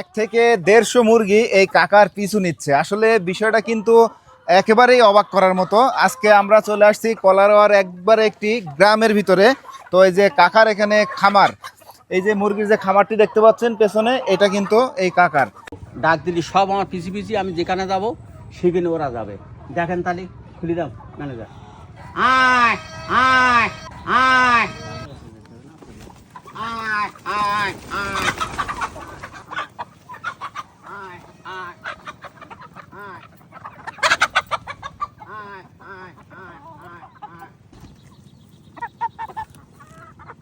এক থেকে দেড়শো মুরগি এই কাকার পিছু নিচ্ছে। আসলে বিষয়টা কিন্তু একেবারেই অবাক করার মতো। আজকে আমরা চলে আসছি কলারোয়ার একবার একটি গ্রামের ভিতরে। তো এই যে কাকার এখানে খামার, এই যে মুরগির যে খামারটি দেখতে পাচ্ছেন পেছনে, এটা কিন্তু এই কাকার। ডাক দিলি, সব আমার পিছি পিছি, আমি যেখানে যাব, সেখানে ওরা যাবে। দেখেন তাহলে, খুলি দাও ম্যানেজার আয় আয় আয়।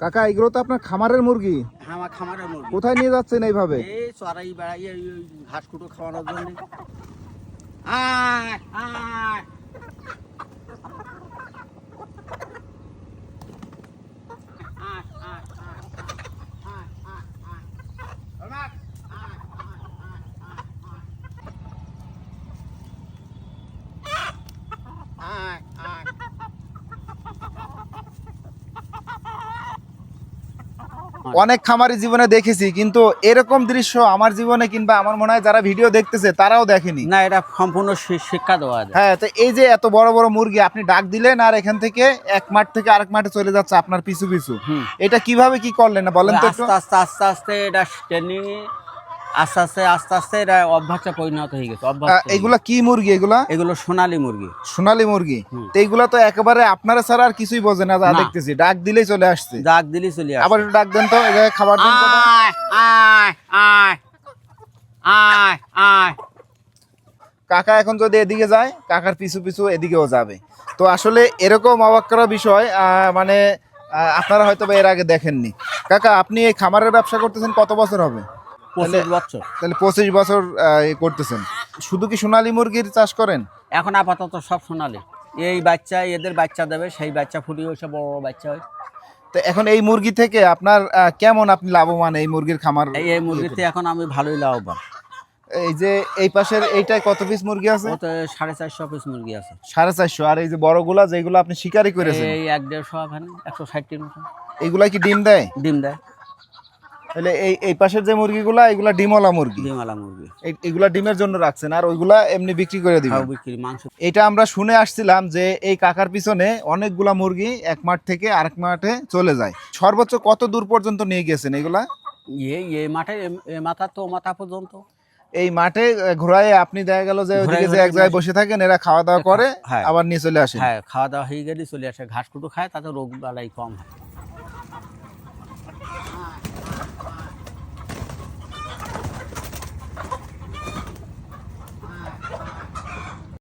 কাকা এগুলো তো আপনার খামারের মুরগি। হ্যাঁ আমার খামারের মুরগি। কোথায় নিয়ে যাচ্ছেন এইভাবে? এই চড়াই বেড়াই ঘাস কুটো খাওয়ানোর জন্য। আয় আয় আয়, আয়, আয়, আয়, আয়, আয়। রমাক, আয়, আয়, আয়, আয়, আয়। আয়, আয়। অনেক খামারি জীবনে দেখেছি কিন্তু এরকম দৃশ্য আমার জীবনে কিংবা আমার মনে হয় যারা ভিডিও দেখতেছে তারাও দেখেনি। না এটা সম্পূর্ণ শিক্ষা দেওয়া হ্যাঁ তো এই যে এত বড় বড় মুরগি আপনি ডাক দিলেন আর এখান থেকে এক মাঠ থেকে আরেক মাঠে চলে যাচ্ছে আপনার পিছু পিছু। এটা কীভাবে কি করলেন বলেন তো আস্তে আস্তে আস্তে আস্তে এটা ট্রেনিং আস্তে আস্তে আস্তে আস্তে এটা অভ্যাসে পরিণত হয়ে গেছে অভ্যাস এগুলা কি মুরগি এগুলা? এগুলো সোনালী মুরগি। সোনালী মুরগি। তো এইগুলা তো একেবারে আপনারা ছাড়া আর কিছুই বোঝে না যা দেখতেছি। ডাক দিলেই চলে আসছে। দাগ দিলি চলে আসে। আবার ডাক দেন তো এই খাবার দেন? আয় আয় আয় কাকা এখন যদি এদিকে যায় কাকার পিছু পিছু এদিকেও যাবে। তো আসলে এরকম অবাক করা বিষয় আহ, মানে আপনারা হয়তো এর আগে দেখেননি। কাকা আপনি এই খামারের ব্যবসা করতেছেন কত বছর হবে? পঁচিশ বছর। তাহলে পঁচিশ বছর করতেছেন। শুধু কি সোনালী মুরগির চাষ করেন? এখন আপাতত সব সোনালি। এই বাচ্চা এদের বাচ্চা দেবে সেই বাচ্চা ফুটিয়ে ওইসব বড় বড় বাচ্চা হয়। তো এখন এই মুরগি থেকে আপনার কেমন আপনি লাভবান এই মুরগির খামার এই মুরগিতে এখন আমি ভালোই লাভবান। এই যে এই পাশের এইটায় কত পিস মুরগি আছে? সাড়ে চারশো পিস মুরগি আছে। সাড়ে চারশো। আর এই যে বড়গুলা যেগুলো আপনি শিকারি করেছেন? এই এক দেড়শো একশো ষাটটির মতো। এইগুলা কি ডিম দেয়? ডিম দেয়। তাহলে এই এই পাশের যে মুরগিগুলা এগুলা ডিমওয়ালা মুরগি? ডিমওয়ালা মুরগি। এগুলা ডিমের জন্য রাখছেন আর ওইগুলা এমনি বিক্রি করে দিবেন? বিক্রি মাংস। এটা আমরা শুনে আসছিলাম যে এই কাকার পিছনে অনেকগুলা মুরগি এক মাঠ থেকে আরেক মাঠে চলে যায়। সর্বোচ্চ কত দূর পর্যন্ত নিয়ে গেছেন এগুলা? ইয়ে মাঠে মাথা তো মাথা পর্যন্ত। এই মাঠে ঘোরায় আপনি দেখা গেল যে ওইদিকে যে এক জায়গায় বসে থাকেন এরা খাওয়া দাওয়া করে হ্যাঁ। আবার নিয়ে চলে আসে হ্যাঁ খাওয়া দাওয়া হয়ে গেলে চলে আসে। ঘাস কুটু খায় তাতে রোগ বালাই কম হয়।